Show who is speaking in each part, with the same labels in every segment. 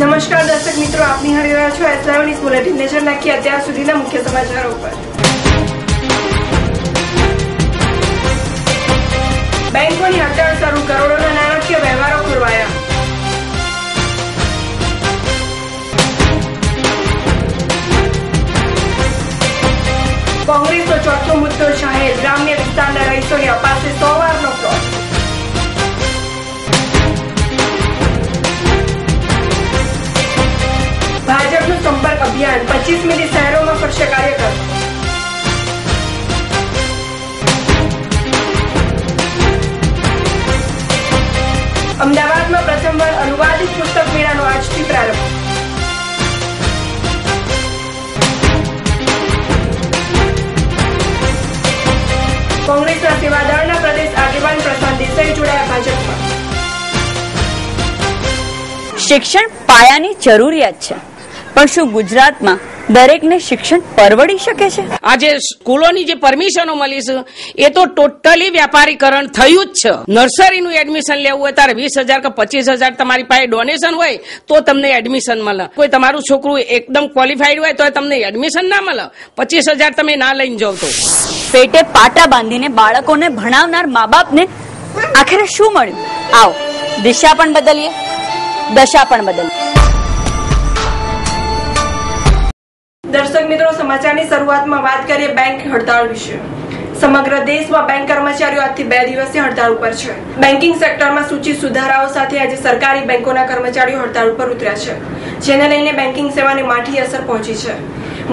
Speaker 1: નમસ્કાર દર્શક મિત્રો આપની હરી રહ્યા છો એસ ન્યૂઝ બુલેટિન નજર નાખી અત્યાર સુધીના મુખ્ય સમાચારો પર બેંકોની હડતાળ શરૂ, કરોડોના શહેરોમાં કરશે કાર્યક્રમ અમદાવાદમાં પ્રથમવાર અનુવાદિત પુસ્તક મેળાનો આજથી પ્રારંભ. કોંગ્રેસના સેવાદળના પ્રદેશ આગેવાન પ્રશાંત દેસાઈ જોડાયા ભાજપમાં.
Speaker 2: શિક્ષણ પાયાની જરૂરિયાત છે. પણ શું ગુજરાતમાં દરેકને શિક્ષણ પરવડી શકે છે?
Speaker 3: આજે સ્કૂલોની જે પરમિશનો મળી છે એ તો ટોટલી વ્યાપારીકરણ થયું જ છે. નર્સરીનું એડમિશન લેવું હોય ત્યારે વીસ હજાર કે પચીસ હજાર તમારી પાસે ડોનેશન હોય તો તમને એડમિશન મળે. કોઈ તમારું છોકરું એકદમ ક્વોલિફાઈડ હોય તો તમને એડમિશન ના મળે. પચીસ હજાર તમે ના લઈને જાવ તો.
Speaker 2: પેટે પાટા બાંધીને બાળકોને ભણાવનાર મા બાપને આખરે શું મળ્યું? આવો દિશા પણ બદલીએ દશા પણ બદલીએ.
Speaker 1: દર્શક મિત્રો, સમાચારની શરૂઆતમાં વાત કરીએ બેંક હડતાળ વિશે. સમગ્ર દેશમાં બેંક કર્મચારીઓ આજથી બે દિવસીય હડતાળ ઉપર છે. બેન્કિંગ સેક્ટરમાં સૂચિત સુધારાઓ સાથે આજે સરકારી બેંકોના કર્મચારીઓ હડતાળ ઉપર ઉતર્યા છે, જેને લઈને બેન્કિંગ સેવાને માઠી અસર પહોંચી છે.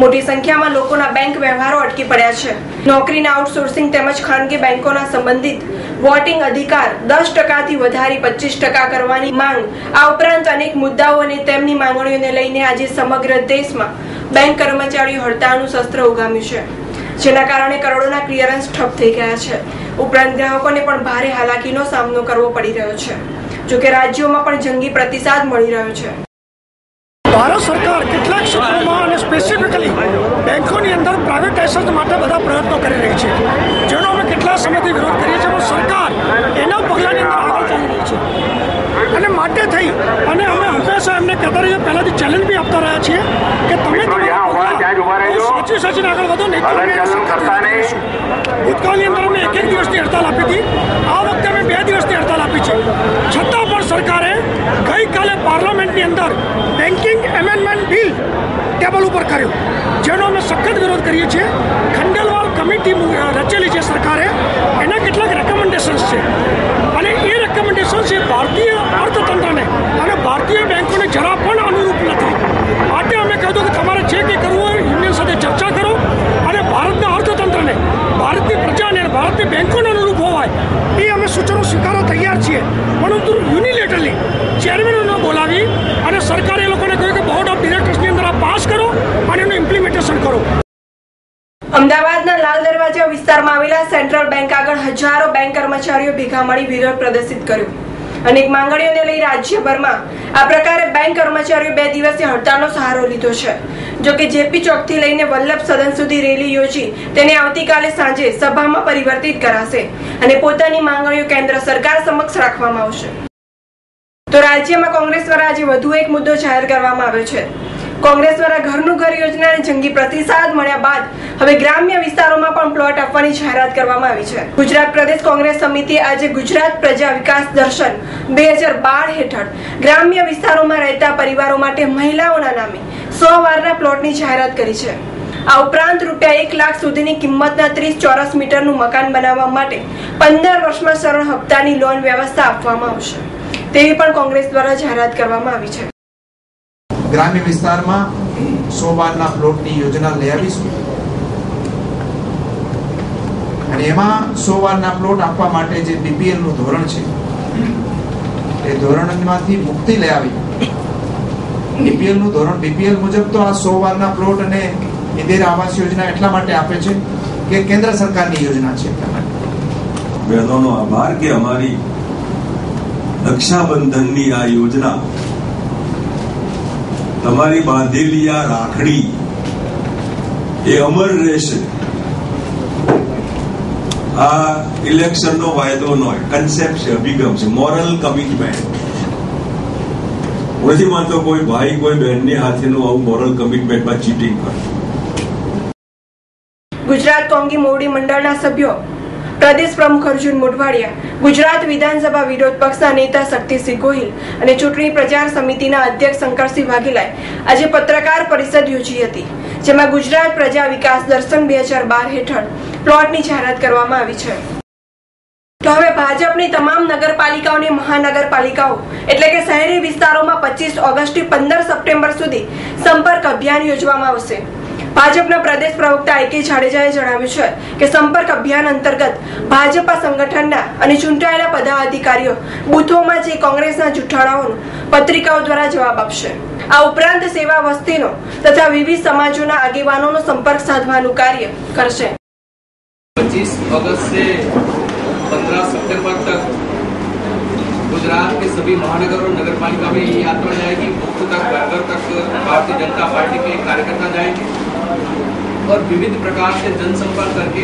Speaker 1: મોટી સંખ્યામાં લોકોના બેંક વ્યવહારો અટકી પડ્યા છે. નોકરીના આઉટસોર્સિંગ તેમજ ખાનગી બેંકોના સંબંધિત વોટિંગ અધિકાર દસ ટકાથી વધારી પચીસ ટકા કરવાની માંગ, આ ઉપરાંત અનેક મુદ્દાઓ અને તેમની માંગણીઓને લઈને આજે સમગ્ર દેશમાં બેંક કર્મચારીઓ હડતાળનું શસ્ત્ર ઉગામ્યું છે, જેના કારણે કરોડોના ક્લિયરન્સ ઠપ થઈ ગયા છે. ઉપરાંત ગ્રાહકોને પણ ભારે હાલાકીનો સામનો કરવો પડી રહ્યો છે, જોકે રાજ્યોમાં પણ જંગી પ્રતિસાદ મળી રહ્યો છે.
Speaker 4: ભારત સરકાર કેટલાક ક્ષેત્રોમાં અને સ્પેસિફિકલી બેંકોની અંદર પ્રાઇવેટાઇઝેશન માટે બધા પ્રયત્નો કરી રહી છે. જેનો અમે કેટલા સમયથી વિરોધ કરીએ છીએ, પણ સરકાર એના પગલાંની અંદર આગળ ચાલી રહી છે. અને માટે થઈ. અને અમે હંમેશા એમને કહેતા રહીએ પહેલાંથી ચેલેન્જ બી આપતા રહ્યા છીએ કે તમે સાચી સાચીને આગળ વધો નહીં ભૂતકાળની અંદર અમે એક એક દિવસની હડતાલ આપી હતી. આ વખતે અમે બે દિવસની હડતાલ આપી છે. છતાં પણ સરકારે ગઈકાલે પાર્લામેન્ટની અંદર બેન્કિંગ એમેન્ડમેન્ટ બિલ ટેબલ ઉપર કર્યો જેનો અમે સખત વિરોધ કરીએ છીએ. ખંડેલવાલ કમિટી રચેલી છે સરકારે. એના કેટલાક રેકમેન્ડેશન્સ છે. અને એ રેકમેન્ડેશન્સ એ ભારતીય અર્થતંત્રને અને ભારતીય બેંકોને જરા પણ અનુરૂપ નથી માટે અમે કહ્યું કે તમારે જે કંઈ કરવું હોય યુનિયન સાથે ચર્ચા કરો અને ભારતના અર્થતંત્રને ભારતની પ્રજાને અને ભારતની બેંકોને અનુરૂપ હોવાય એ અમે સૂચનો સ્વીકારવા તૈયાર છીએ પરંતુ યુનિલેટરલી ચેરમેનોને બોલાવી અને સરકારે એ લોકોને કહ્યું કે બોર્ડ ઓફ ડિરેક્ટર્સની અંદર આ પાસ કરો અને એનું ઇમ્પ્લિમેન્ટેશન કરો
Speaker 1: અમદાવાદના લાલ દરવાજા વિસ્તારમાં આવેલા સેન્ટ્રલ બેંક આગળ હજારો બેંક કર્મચારીઓ ભેગા મળી વિરોધ પ્રદર્શિત કર્યો. અનેક માંગણીઓને લઈ રાજ્યભરમાં આ પ્રકારે બેંક કર્મચારીઓ બે દિવસીય હડતાળનો સહારો લીધો છે. જો કે જેપી ચોકથી લઈને વલ્લભ સદન સુધી રેલી યોજી તેને આવતીકાલે સાંજે સભામાં પરિવર્તિત કરાશે અને પોતાની માંગણીઓ કેન્દ્ર સરકાર સમક્ષ રાખવામાં આવશે. તો રાજ્યમાં કોંગ્રેસ દ્વારા આજે વધુ એક મુદ્દો જાહેર કરવામાં આવ્યો છે. કોંગ્રેસ દ્વારા ઘરનું ઘર યોજનાને જંગી પ્રતિસાદ મળ્યા બાદ હવે ગ્રામ્ય વિસ્તારોમાં પણ પ્લોટ આપવાની જાહેરાત કરવામાં આવી છે. ગુજરાત પ્રદેશ કોંગ્રેસ સમિતિએ આજે ગુજરાત પ્રજા વિકાસ દર્શન બે હજાર બાર હેઠળ ગ્રામ્ય વિસ્તારોમાં રહેતા પરિવારો માટે મહિલાઓના નામે સો વારના પ્લોટની જાહેરાત કરી છે. આ ઉપરાંત રૂપિયા એક લાખ સુધીની કિંમતના ત્રીસ ચોરસ મીટરનું મકાન બનાવવા માટે પંદર વર્ષમાં સરળ હપ્તાની લોન વ્યવસ્થા આપવામાં આવશે. તેવી પણ કોંગ્રેસ દ્વારા જાહેરાત કરવામાં આવી છે.
Speaker 5: ગ્રામ્ય વિસ્તારમાં સો બારના પ્લોટની યોજના લઈ આવીશું. અને એમાં સો બારના પ્લોટ આપવા માટે જે બીપીએલનું ધોરણ છે, એ ધોરણમાંથી મુક્તિ લઈ આવી. બીપીએલનું ધોરણ બીપીએલ મુજબ તો આ સો વારના પ્લોટ અને ઇન્દિરા આવાસ યોજના એટલા માટે આપે છે કે કેન્દ્ર સરકારની યોજના છે.
Speaker 6: બહેનોનો આભાર કે અમારી રક્ષાબંધનની આ યોજના તમારી બાંધેલી આ રાખડી એ અમર રહેશે. આ ઇલેક્શનનો વાયદો નો કન્સેપ્ટ છે, અભિગમ છે મોરલ કમિટમેન્ટ નથી માનતો કોઈ ભાઈ, કોઈ બહેનની હાથેનું આવું મોરલ કમિટમેન્ટમાં ચીટિંગ કરે.
Speaker 1: ગુજરાત કોંગી મોવડી મંડળના સભ્યો. પ્રદેશ પ્રમુખ અર્જુન મોઢવાડિયા, ગુજરાત વિધાનસભા વિરોધ પક્ષના નેતા શક્તિસિંહ ગોહિલ અને ચૂંટણી પ્રચાર સમિતિના અધ્યક્ષ શંકરસિંહ વાઘેલાએ આજે પત્રકાર પરિષદ યોજી હતી, જેમાં ગુજરાત પ્રજા વિકાસ દર્શન બે હજાર બાર હેઠળ પ્લોટની જાહેરાત કરવામાં આવી છે. તો હવે ભાજપની તમામ નગરપાલિકાઓની મહાનગરપાલિકાઓ, એટલે કે શહેરી વિસ્તારોમાં પચીસ ઓગસ્ટથી પંદર સપ્ટેમ્બર સુધી સંપર્ક અભિયાન યોજવામાં આવશે. ભાજપના પ્રદેશ પ્રવક્તા આઈ કે જાડેજાએ જણાવ્યું છે કે સંપર્ક અભિયાન અંતર્ગત ભાજપા સંગઠનના અને ચૂંટાયેલા પદાધિકારીઓ બૂથોમાં જે કોંગ્રેસના જૂઠાણાઓનો પત્રિકાઓ દ્વારા જવાબ આપશે આ ઉપરાંત સેવા વસ્તીનો તથા વિવિધ સમાજોના આગેવાનોનો સંપર્ક સાધવાનું કાર્ય કરશે
Speaker 7: 25 अगस्त से 15 सितंबर तक गुजरात के सभी महानगर और नगर पालिका में ये यात्रा जाएगी मुफ्त तक घर घर तक भारतीय जनता पार्टी के कार्यकर्ता जाएंगे और विविध प्रकार से जनसंपर्क करके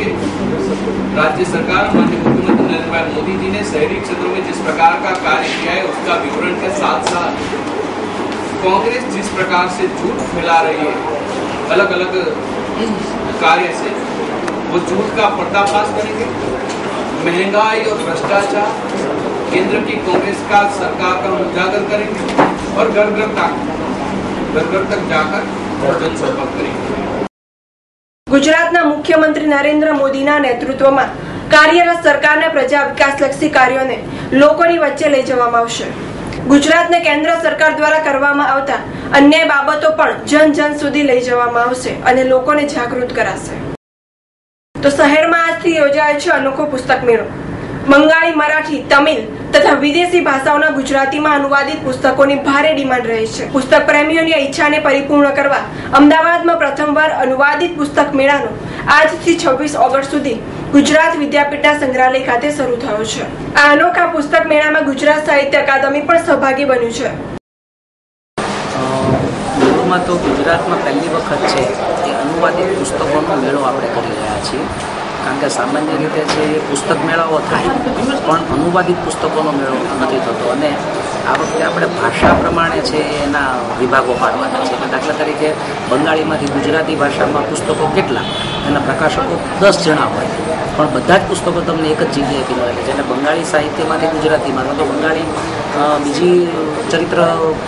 Speaker 7: राज्य सरकार, माननीय मुख्यमंत्री नरेंद्र भाई मोदी जी ने शहरी क्षेत्रों में जिस प्रकार का कार्य किया है, उसका विवरण के साथ साथ कांग्रेस जिस प्रकार से झूठ फैला रही है अलग अलग कार्य से, वो झूठ का पर्दाफाश करेंगे। महँगाई और भ्रष्टाचार केंद्र की कांग्रेस का सरकार का उजागर करेंगे और घर घर तक घर घर तक जाकर जनसंपर्क करेंगे।
Speaker 1: ગુજરાતના મુખ્યમંત્રી નરેન્દ્ર મોદીના નેતૃત્વમાં કાર્યરત સરકારના પ્રજા વિકાસલક્ષી કાર્યોને લોકોની વચ્ચે લઈ જવામાં આવશે. ગુજરાતને કેન્દ્ર સરકાર દ્વારા કરવામાં આવતા અન્ય બાબતો પણ જન જન સુધી લઈ જવામાં આવશે અને લોકોને જાગૃત કરાશે. તો શહેરમાં આજથી યોજાય છે અનોખો પુસ્તક મેળો. બંગાળી, મરાઠી, તમિલ તથા વિદેશી ભાષાઓના ગુજરાતીમાં અનુવાદિત પુસ્તકોની ભારે ડિમાન્ડ રહે છે. પુસ્તક પ્રેમીઓની ઈચ્છાને પરિપૂર્ણ કરવા અમદાવાદમાં પ્રથમવાર અનુવાદિત પુસ્તક મેળાનો આજથી છવ્વીસ ઓગસ્ટ સુધી ગુજરાત વિદ્યાપીઠના સંગ્રહાલય ખાતે શરૂ થયો છે. આ અનોખા પુસ્તક મેળામાં ગુજરાત સાહિત્ય અકાદમી પણ સહભાગી બન્યું છે.
Speaker 8: તો ગુજરાતમાં પહેલી વખત છે અનુવાદિત પુસ્તકોનો મેળો આપણે કરી રહ્યા છીએ. કારણ કે સામાન્ય રીતે એ પુસ્તક મેળાઓ થાય, પણ અનુવાદિત પુસ્તકોનો મેળો નથી થતો. અને આ વખતે આપણે ભાષા પ્રમાણે છે એના વિભાગો પાડવાના છે. દાખલા તરીકે બંગાળીમાંથી ગુજરાતી ભાષામાં પુસ્તકો કેટલા? એના પ્રકાશકો દસ જણા હોય. પણ બધા જ પુસ્તકો તમને એક જ જગ્યાએથી મળે છે. જેને બંગાળી સાહિત્યમાંથી ગુજરાતીમાં, તો બંગાળી બીજી ચરિત્ર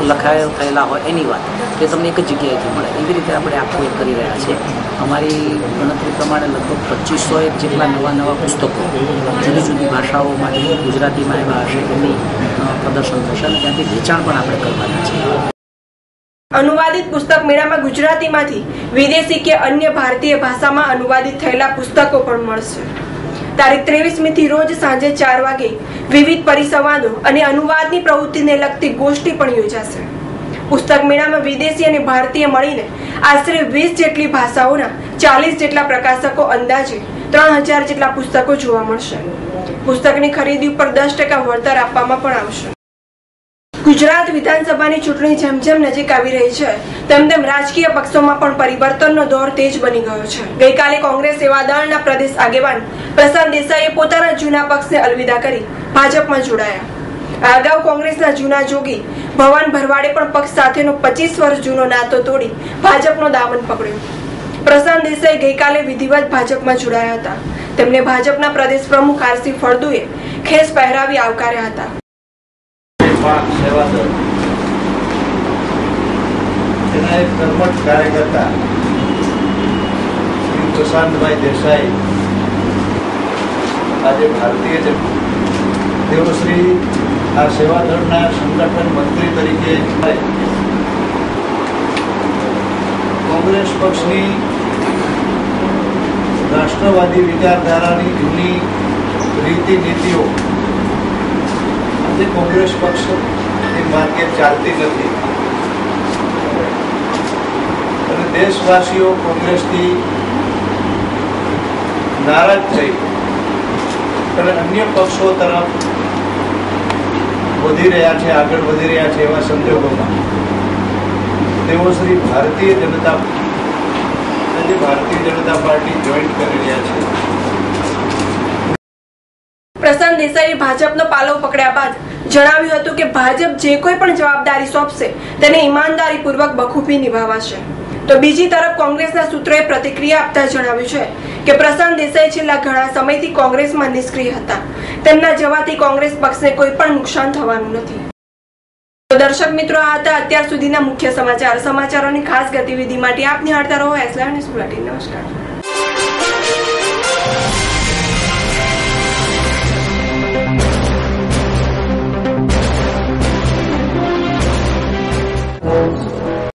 Speaker 8: લખાય થયેલા હોય એની વાત તે તમને એક જ જગ્યાએથી મળે. એવી રીતે આપણે આખું એક કરી રહ્યા છીએ. અમારી ગણતરી પ્રમાણે લગભગ પચીસો એક જેટલા નવા નવા પુસ્તકો જુદી જુદી ભાષાઓમાંથી ગુજરાતીમાં એવા હશે એમની પ્રદર્શન થશે અને ત્યાંથી વેચાણ પણ આપણે કરવાના છીએ.
Speaker 1: અનુવાદિત પુસ્તક મેળામાં ગુજરાતીમાંથી વિદેશી કે અન્ય ભારતીય ભાષામાં અનુવાદિત થયેલા પુસ્તકો પણ મળશે. તારીખ ત્રેવીસમીથી રોજ સાંજે ચાર વાગે વિવિધ પરિસંવાદો અને અનુવાદની પ્રવૃત્તિને લગતી ગોષ્ઠી પણ યોજાશે. પુસ્તક મેળામાં વિદેશી અને ભારતીય મળીને આશરે વીસ જેટલી ભાષાઓના ચાલીસ જેટલા પ્રકાશકો અંદાજે ત્રણ હજાર જેટલા પુસ્તકો જોવા મળશે. પુસ્તકની ખરીદી ઉપર દસ ટકા વળતર આપવામાં પણ આવશે. ગુજરાત વિધાનસભાની ચૂંટણી જેમ જેમ નજીક આવી રહી છે તેમ તેમ રાજકીય પક્ષોમાં પણ પરિવર્તનનો દોર તેજ બની ગયો છે. ગઈકાલે કોંગ્રેસ સેવા દળના પ્રદેશ આગેવાન પ્રશાંત દેસાઈએ પોતાના જૂના પક્ષને અલવિદા કરી ભાજપમાં જોડાયા. અગાઉ કોંગ્રેસના જૂના જોગી ભવાન ભરવાડે પણ પક્ષ સાથેનો પચીસ વર્ષ જૂનો નાતો તોડી ભાજપનો દામન પકડ્યો. પ્રશાંત દેસાઈ ગઈકાલે વિધિવત ભાજપમાં જોડાયા હતા. તેમને ભાજપના પ્રદેશ પ્રમુખ આરસી ફળદુએ ખેસ પહેરાવી આવકાર્યા હતા.
Speaker 9: પાક સેવા દળ. તેના એક કર્મઠ કાર્યકર્તા શ્રી પ્રશાંતભાઈ દેસાઈ, આજે ભારતીય છે તેઓ શ્રી આ સેવા દળના સંગઠન મંત્રી તરીકે કોંગ્રેસ પક્ષની રાષ્ટ્રવાદી વિચારધારાની જૂની રીતિ નીતિઓ આજે કોંગ્રેસ પક્ષ એ માર્ગે ચાલતી નથી. અને દેશવાસીઓ કોંગ્રેસથી નારાજ થઈ અને અન્ય પક્ષો તરફ વધી રહ્યા છે, આગળ વધી રહ્યા છે એવા સંજોગોમાં. તેઓ શ્રી ભારતીય જનતા આજે ભારતીય જનતા પાર્ટી જોઈન કરી રહ્યા છે
Speaker 1: પ્રશાંત દેસાઈએ ભાજપનો પાલો પકડ્યા બાદ જણાવ્યું હતું કે ભાજપ જે કોઈ પણ જવાબદારી સોંપશે, તેને ઈમાનદારીપૂર્વક બખૂબી નિભાવાશે. તો બીજી તરફ કોંગ્રેસના સૂત્રોએ પ્રતિક્રિયા આપતા જણાવ્યું છે કે પ્રશાંત દેસાઈ છેલ્લા ઘણા સમયથી કોંગ્રેસમાં નિષ્ક્રિય હતા. તેમના જવાથી કોંગ્રેસ પક્ષને કોઈ પણ નુકસાન થવાનું નથી. તો દર્શક મિત્રો, આ હતા અત્યાર સુધીના મુખ્ય સમાચાર. સમાચારોની ખાસ ગતિવિધિ માટે આપ નિહાળતા રહો એસલા ન્યૂઝ બુલેટિન નમસ્કાર.